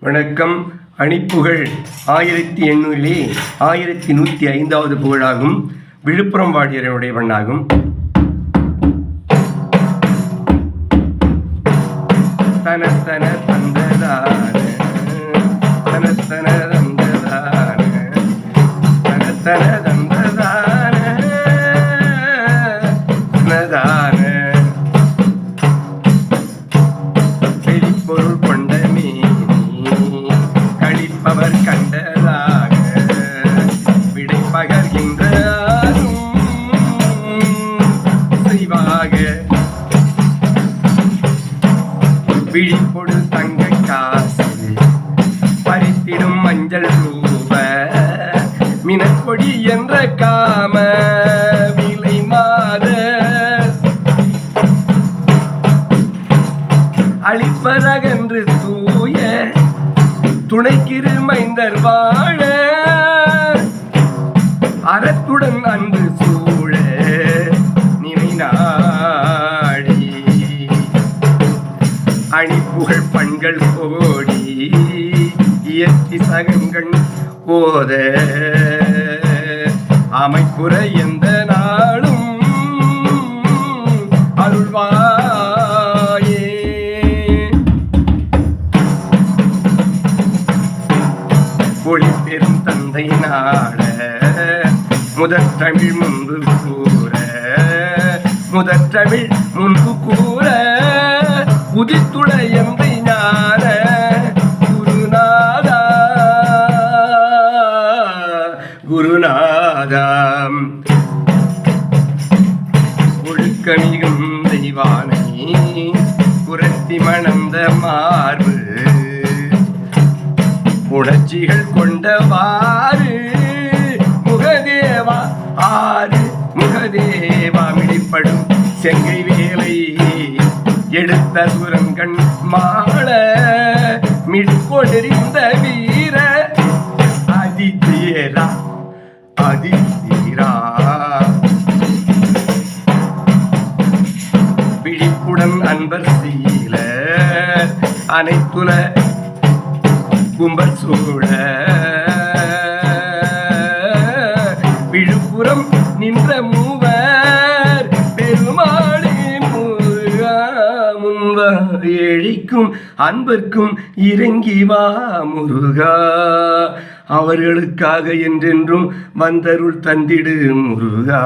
வணக்கம். அணிப்புகழ் ஆயிரத்தி எண்ணூறிலே ஆயிரத்தி நூற்றி ஐந்தாவது புகழாகும். விழுப்புரம் வாடியரனுடைய பண்ணாகும் தன தன தந்ததா. கழிப்பவர் விடை பகர்கின்றாரும் செய்வாக. விழிப்பொடு தங்க காசு பறித்திடும் மஞ்சள் ரூப மினக்கொடி என்ற காம துணைக்கிரு மைந்தர் வாழ அறத்துடன் அன்பு சூழ நினைநாடி அணிப்புகழ் பண்கள் கோடி இயற்றி சகங்கள் போத அமைப்புற எந்த நான் ஒளி பெரும் தந்தை நாட முதற் தமிழ் முன்பு கூற முதற் தமிழ் முன்பு கூற உதித்துள எம்பை ஞான குருநாதா குருநாதாம் ஒழுக்கமிகும் தெய்வானை புரட்டி மணந்த மார்பு. புரட்சிகள் கொண்டவாறு. முகதேவா ஆறு முகதேவா மிடிப்படும் செங்கை வேலை. எடுத்த சுரங்கண் மாள மிடிக்கொண்டிருந்த வீர. அதிதீரா அதிதீரா விழிப்புடன் அன்பர் சீல அனைத்துல கும்பல் சூழ. விழுப்புரம் நின்ற மூவர் பெருமாளே முருகா முன்வா எழிக்கும் அன்பர்க்கும் இறங்கி வா முருகா. அவர்களுக்காக என்றென்றும் வந்தருள் தந்திடு முருகா.